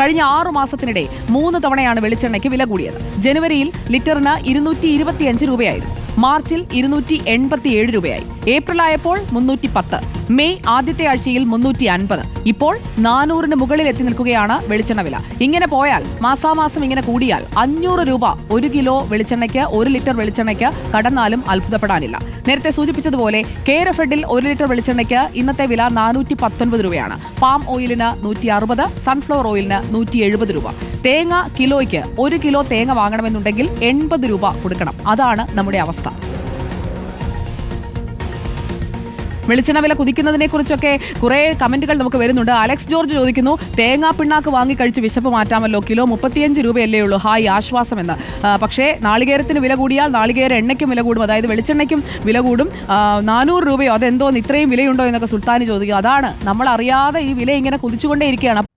കഴിഞ്ഞ ആറു മാസത്തിനിടെ മൂന്ന് തവണയാണ് വെളിച്ചെണ്ണയ്ക്ക് വില കൂടിയത്. ജനുവരിയിൽ ലിറ്ററിന് ഇരുന്നൂറ്റി ഇരുപത്തിയഞ്ച് രൂപയായിരുന്നു. മാർച്ചിൽ ഇരുന്നൂറ്റി എൺപത്തിയേഴ് രൂപയായി. ഏപ്രിൽ ആയപ്പോൾ മുന്നൂറ്റി പത്ത് മെയ് ആദ്യത്തെ ആഴ്ചയിൽ മുന്നൂറ്റി അൻപത്. ഇപ്പോൾ നാനൂറിന് മുകളിൽ എത്തി നിൽക്കുകയാണ് വെളിച്ചെണ്ണ വില. ഇങ്ങനെ പോയാൽ മാസാമാസം ഇങ്ങനെ കൂടിയാൽ അഞ്ഞൂറ് രൂപ ഒരു കിലോ വെളിച്ചെണ്ണയ്ക്ക് ഒരു ലിറ്റർ വെളിച്ചെണ്ണയ്ക്ക് കടന്നാലും അത്ഭുതപ്പെടാനില്ല. നേരത്തെ സൂചിപ്പിച്ചതുപോലെ കേരഫെഡിൽ ഒരു ലിറ്റർ വെളിച്ചെണ്ണയ്ക്ക് ഇന്നത്തെ വില നാനൂറ്റി പത്തൊൻപത് രൂപയാണ്. പാം ഓയിലിന് നൂറ്റി അറുപത് സൺഫ്ലവർ ഓയിലിന് നൂറ്റി എഴുപത് രൂപ. തേങ്ങ കിലോയ്ക്ക് ഒരു കിലോ തേങ്ങ വാങ്ങണമെന്നുണ്ടെങ്കിൽ എൺപത് രൂപ കൊടുക്കണം. അതാണ് നമ്മുടെ അവസ്ഥ. വെളിച്ചെണ്ണ വില കുതിക്കുന്നതിനെ കുറിച്ചൊക്കെ കുറെ കമന്റുകൾ നമുക്ക് വരുന്നുണ്ട്. അലക്സ് ജോർജ് ചോദിക്കുന്നു തേങ്ങാ പിണ്ണാക്ക് വാങ്ങി കഴിച്ച് വിശപ്പ് മാറ്റാമല്ലോ? കിലോ മുപ്പത്തിയഞ്ച് രൂപയല്ലേ ഉള്ളൂ. ഹായ് ആശ്വാസം എന്ന് പക്ഷേ നാളികേരത്തിന് വില കൂടിയാൽ നാളികേര എണ്ണയ്ക്കും വില കൂടും. അതായത് വെളിച്ചെണ്ണയ്ക്കും വില കൂടും. നാനൂറ് രൂപയോ അതെന്തോന്ന് ഇത്രയും വിലയുണ്ടോ എന്നൊക്കെ സുൽത്താനി ചോദിക്കുക അതാണ് നമ്മൾ അറിയാതെ ഈ വില ഇങ്ങനെ കുതിച്ചുകൊണ്ടേയിരിക്കുകയാണ്.